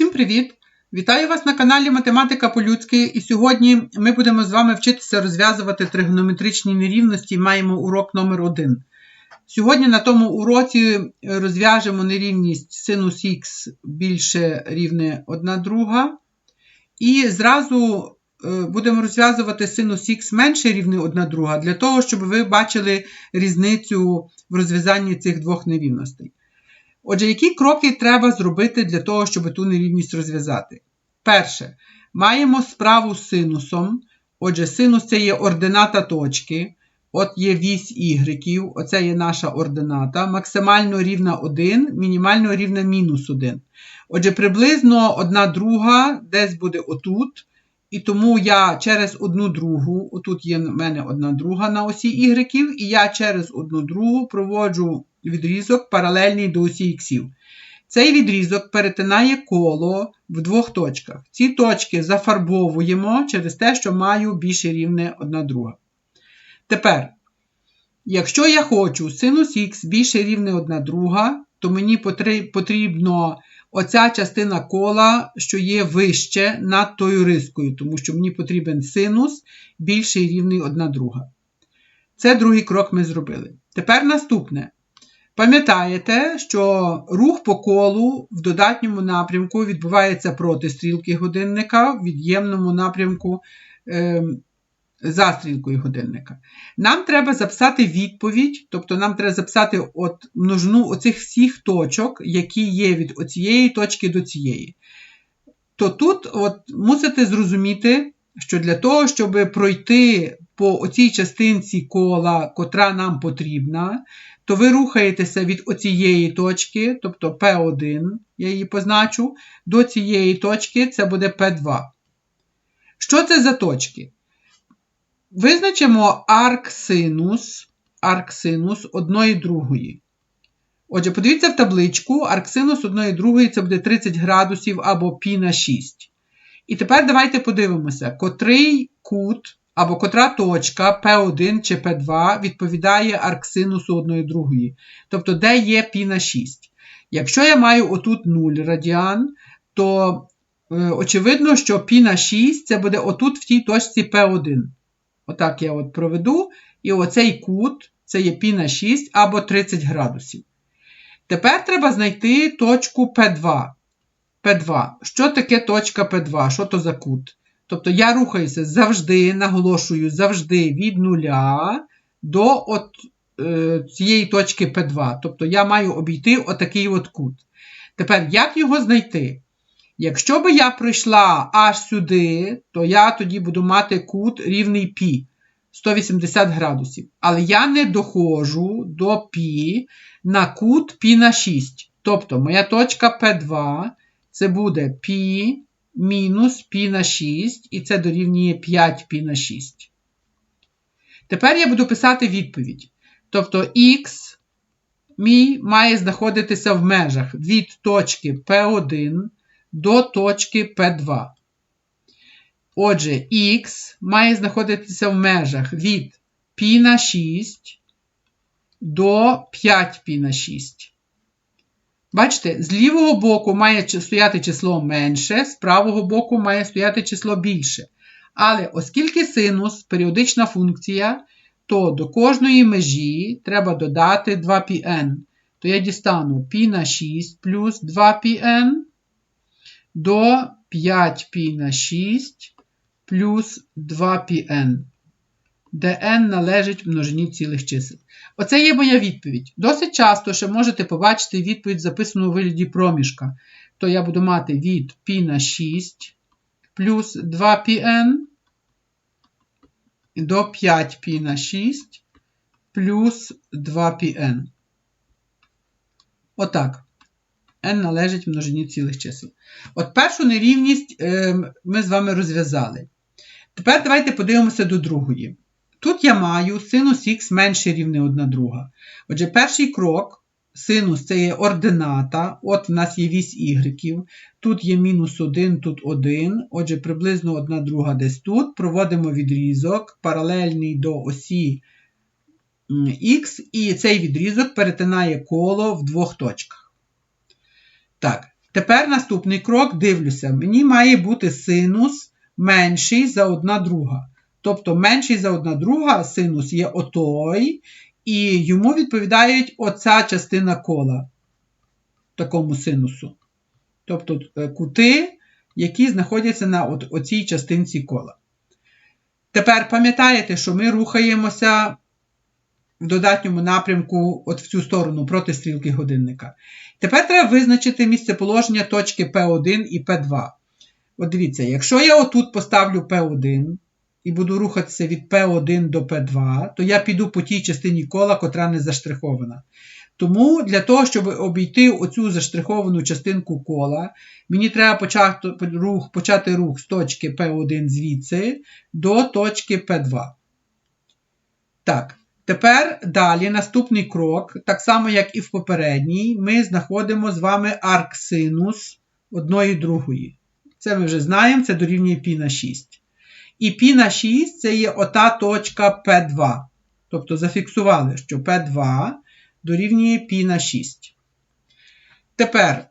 Всім привіт! Вітаю вас на каналі Математика по-людськи. І сьогодні ми будемо з вами вчитися розв'язувати тригонометричні нерівності. Маємо урок номер 1 Сьогодні на тому уроці розв'яжемо нерівність синус х більше рівне 1 друга. І зразу е, будемо розв'язувати синус х менше рівне 1 друга, для того, щоб ви бачили різницю в розв'язанні цих двох нерівностей. Отже, які кроки треба зробити для того, щоб ту нерівність розв'язати? Перше, маємо справу з синусом. Отже, синус це є ордината точки. От є вісь y, оце є наша ордината. Максимально рівна 1, мінімально рівна мінус 1. Отже, приблизно одна друга десь буде отут. І тому я через одну другу, отут є в мене одна друга на осі y, і я через одну другу проводжу відрізок паралельний до осі х. Цей відрізок перетинає коло в двох точках. Ці точки зафарбовуємо через те, що маю більше рівне одна друга. Тепер, якщо я хочу синус х більше рівне одна друга, то мені потрібно оця частина кола, що є вище над тою рискою, тому що мені потрібен синус більший рівний одна друга. Це другий крок ми зробили. Тепер наступне. Пам'ятаєте, що рух по колу в додатньому напрямку відбувається проти стрілки годинника, в від'ємному напрямку е, за стрілкою годинника. Нам треба записати відповідь, тобто нам треба записати от множину оцих всіх точок, які є від оцієї точки до цієї. То тут от мусите зрозуміти, що для того, щоб пройти по оцій частинці кола, котра нам потрібна, то ви рухаєтеся від оцієї точки, тобто P1, я її позначу, до цієї точки це буде P2. Що це за точки? Визначимо арксинус арксинус одної другої. Отже, подивіться в табличку, арксинус одної другої це буде 30 градусів або π на 6. І тепер давайте подивимося, котрий кут або котра точка P1 чи P2 відповідає арксинусу одної другої. Тобто, де є π на 6. Якщо я маю отут 0 радіан, то е, очевидно, що π на 6 це буде отут в тій точці P1. Отак я от проведу. І оцей кут це є π на 6 або 30 градусів. Тепер треба знайти точку P2. P2. Що таке точка P2? Що то за кут? Тобто я рухаюся завжди, наголошую завжди від нуля до от, е, цієї точки П2. Тобто я маю обійти отакий от кут. Тепер, як його знайти? Якщо би я прийшла аж сюди, то я тоді буду мати кут рівний пі 180 градусів. Але я не доходжу до пі на кут пі на 6. Тобто моя точка П2, це буде пі мінус π на 6, і це дорівнює 5 π на 6. Тепер я буду писати відповідь. Тобто х мій має знаходитися в межах від точки P1 до точки P2. Отже, х має знаходитися в межах від π на 6 до 5 π на 6. Бачите, з лівого боку має стояти число менше, з правого боку має стояти число більше. Але оскільки синус періодична функція, то до кожної межі треба додати 2πn. То я дістану π на 6 плюс 2πn до 5π на 6 плюс 2πn де n належить множині цілих чисел. Оце є моя відповідь. Досить часто ще можете побачити відповідь, записану у вигляді проміжка. То я буду мати від π на 6 плюс 2πn до 5π на 6 плюс 2πn. Отак. n належить множині цілих чисел. От першу нерівність е, ми з вами розв'язали. Тепер давайте подивимося до другої. Тут я маю синус х менше рівне одна друга. Отже, перший крок, синус це є ордината. От в нас є вісь y. Тут є мінус 1, тут 1. Отже, приблизно одна друга десь тут. Проводимо відрізок, паралельний до осі х, і цей відрізок перетинає коло в двох точках. Так, Тепер наступний крок дивлюся. Мені має бути синус менший за одна друга. Тобто менший за одна друга синус є отой, і йому відповідають оця частина кола такому синусу. Тобто е, кути, які знаходяться на от, оцій частинці кола. Тепер пам'ятаєте, що ми рухаємося в додатньому напрямку от в цю сторону проти стрілки годинника. Тепер треба визначити місцеположення точки P1 і P2. От дивіться, якщо я отут поставлю P1 і буду рухатися від P1 до P2, то я піду по тій частині кола, котра не заштрихована. Тому для того, щоб обійти оцю заштриховану частинку кола, мені треба почати рух, почати рух з точки P1 звідси до точки P2. Так, тепер далі наступний крок, так само, як і в попередній, ми знаходимо з вами арксинус одної другої. Це ми вже знаємо, це дорівнює π на 6. І π на 6 це є ота точка P2. Тобто зафіксували, що P2 дорівнює π на 6. Тепер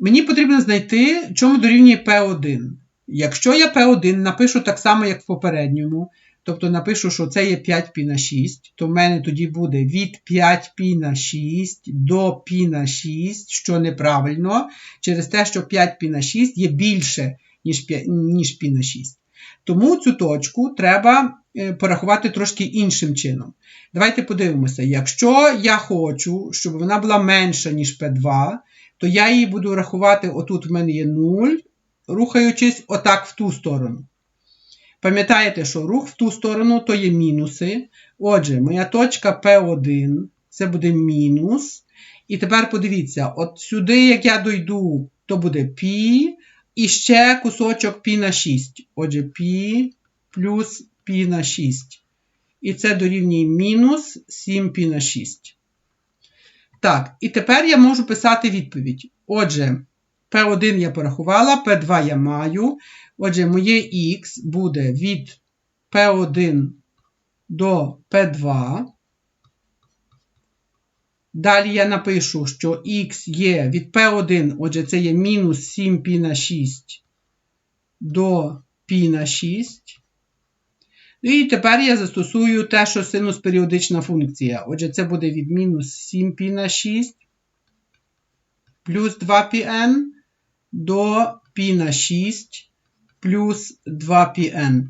мені потрібно знайти, чому дорівнює P1. Якщо я P1 напишу так само, як в попередньому, тобто напишу, що це є 5 π на 6, то в мене тоді буде від 5 π на 6 до π на 6, що неправильно, через те, що 5 π на 6 є більше, ніж, ніж π на 6. Тому цю точку треба е, порахувати трошки іншим чином. Давайте подивимося, якщо я хочу, щоб вона була менша, ніж P2, то я її буду рахувати, отут в мене є 0, рухаючись отак в ту сторону. Пам'ятаєте, що рух в ту сторону то є мінуси. Отже, моя точка P1 це буде мінус. І тепер подивіться, от сюди, як я дойду, то буде π, і ще кусочок пі на 6. Отже, пі плюс пі на 6. І це дорівнює мінус 7 пі на 6. Так, і тепер я можу писати відповідь. Отже, P1 я порахувала, P2 я маю. Отже, моє Х буде від P1 до P2. Далі я напишу, що х є від P1, отже, це є мінус 7π на 6 до π на 6. І тепер я застосую те, що синус періодична функція. Отже, це буде від мінус 7π на 6 плюс 2πn до π на 6 плюс 2πn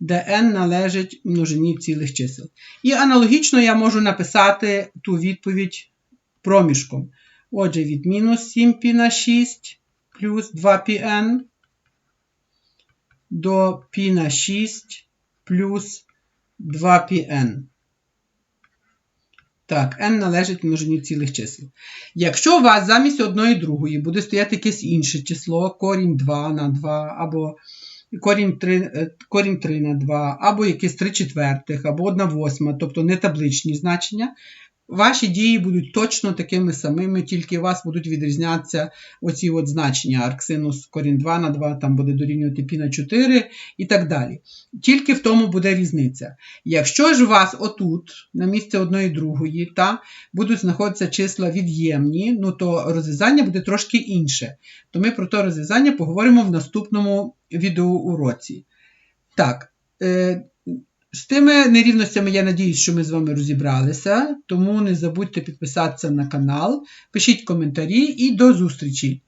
де n належить множині цілих чисел. І аналогічно я можу написати ту відповідь проміжком. Отже, від мінус 7π на 6 плюс 2πn до π на 6 плюс 2πn. Так, n належить множині цілих чисел. Якщо у вас замість одної другої буде стояти якесь інше число, корінь 2 на 2, або корінь 3 е, корінь 3 на 2, або якесь 3 четвертих, або 1 восьма, тобто не табличні значення, ваші дії будуть точно такими самими, тільки у вас будуть відрізнятися оці от значення. Арксинус корінь 2 на 2, там буде дорівнювати π на 4 і так далі. Тільки в тому буде різниця. Якщо ж у вас отут, на місце одної другої, та, будуть знаходитися числа від'ємні, ну то розв'язання буде трошки інше. То ми про то розв'язання поговоримо в наступному відеоуроці. Так. З тими нерівностями я надіюсь, що ми з вами розібралися, тому не забудьте підписатися на канал, пишіть коментарі і до зустрічі!